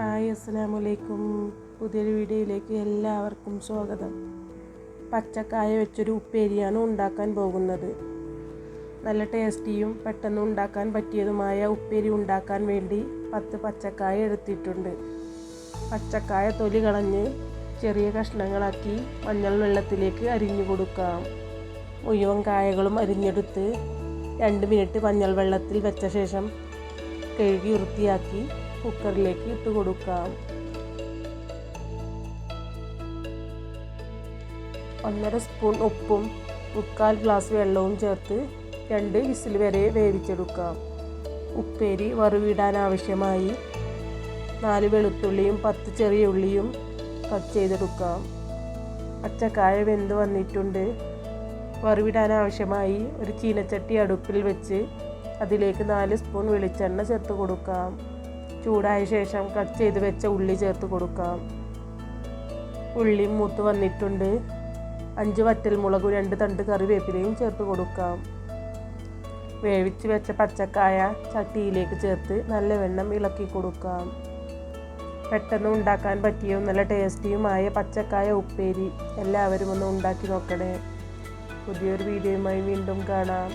Hi അസ്സലാമു അലൈക്കും പുതിയൊരു വീഡിയോയിലേക്ക് എല്ലാവർക്കും സ്വാഗതം. പച്ചക്കായ വെച്ചൊരു ഉപ്പേരിയാണ് ഉണ്ടാക്കാൻ പോകുന്നത്. നല്ല ടേസ്റ്റിയും പെട്ടെന്ന് ഉണ്ടാക്കാൻ പറ്റിയതുമായ ഉപ്പേരി ഉണ്ടാക്കാൻ വേണ്ടി പത്ത് പച്ചക്കായ എടുത്തിട്ടുണ്ട്. പച്ചക്കായ തൊലി കളഞ്ഞ് ചെറിയ കഷ്ണങ്ങളാക്കി മഞ്ഞൾ വെള്ളത്തിലേക്ക് അരിഞ്ഞു കൊടുക്കാം. മുഴുവൻ കായകളും അരിഞ്ഞെടുത്ത് രണ്ട് മിനിറ്റ് മഞ്ഞൾ വെള്ളത്തിൽ വെച്ച ശേഷം കഴുകി വൃത്തിയാക്കി കുക്കറിലേക്ക് ഇട്ട് കൊടുക്കാം ഒന്നര സ്പൂൺ ഉപ്പും മുക്കാൽ ഗ്ലാസ് വെള്ളവും ചേർത്ത് രണ്ട് വിസിൽ വരെ വേവിച്ചെടുക്കാം ഉപ്പേരി വറുവിടാൻ ആവശ്യമായി. നാല് വെളുത്തുള്ളിയും പത്ത് ചെറിയ ഉള്ളിയും കട്ട് ചെയ്തെടുക്കാം പച്ചക്കായ വെന്ത് വന്നിട്ടുണ്ട്. വറുവിടാൻ ആവശ്യമായി ഒരു ചീനച്ചട്ടി അടുപ്പിൽ വെച്ച് അതിലേക്ക് നാല് സ്പൂൺ വെളിച്ചെണ്ണ ചേർത്ത് കൊടുക്കാം. ചൂടായ ശേഷം കട്ട് ചെയ്ത് വെച്ച ഉള്ളി ചേർത്ത് കൊടുക്കാം. ഉള്ളി മൂത്ത് വന്നിട്ടുണ്ട്. അഞ്ച് വറ്റൽമുളകും രണ്ട് തണ്ട് കറിവേപ്പിലയും ചേർത്ത് കൊടുക്കാം. വേവിച്ച് വെച്ച പച്ചക്കായ ചട്ടിയിലേക്ക് ചേർത്ത് നല്ല വെണ്ണം ഇളക്കി കൊടുക്കാം. പെട്ടെന്ന് ഉണ്ടാക്കാൻ പറ്റിയ നല്ല ടേസ്റ്റിയുമായ പച്ചക്കായ ഉപ്പേരി എല്ലാവരും ഒന്ന് ഉണ്ടാക്കി നോക്കണേ. പുതിയൊരു വീഡിയോയുമായി വീണ്ടും കാണാം.